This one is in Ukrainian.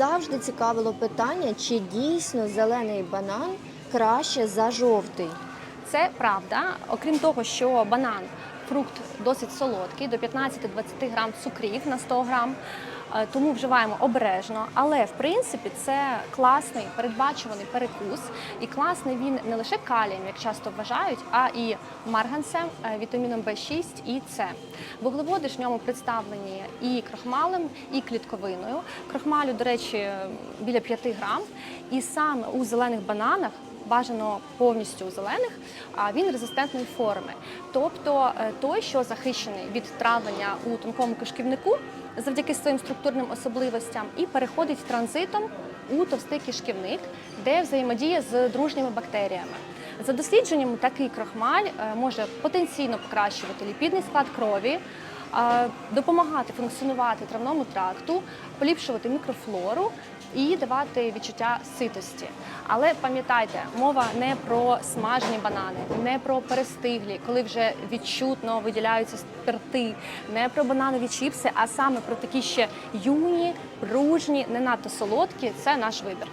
завжди цікавило питання, чи дійсно зелений банан краще за жовтий. Це правда. Окрім того, що банан фрукт досить солодкий, до 15-20 грам цукрів на 100 грам. Е, Тому вживаємо обережно, але в принципі це класний передбачуваний перекус, і класний він не лише калієм, як часто вважають, а і марганцем, е, вітаміном В6 і С. Вуглеводи ж в ньому представлені і крохмалем, і клітковиною. Крохмалю, до речі, біля 5 грам. І саме у зелених бананах бажано повністю зелених, а він резистентної форми. Тобто е, той, що захищений від травлення у тонкому кишківнику завдяки своїм структурним особливостям, і переходить транзитом у товстий кишківник, де взаємодіє з дружніми бактеріями. За дослідженням, такий крохмаль е, може потенційно покращувати ліпідний склад крові, допомагати функціонувати травному тракту, поліпшувати мікрофлору і давати відчуття ситості. Але пам'ятайте, мова не про смажені банани, не про перестиглі, коли вже відчутно виділяються спирти, не про бананові чіпси, а саме про такі ще юні, пружні, не надто солодкі. Це наш вибір.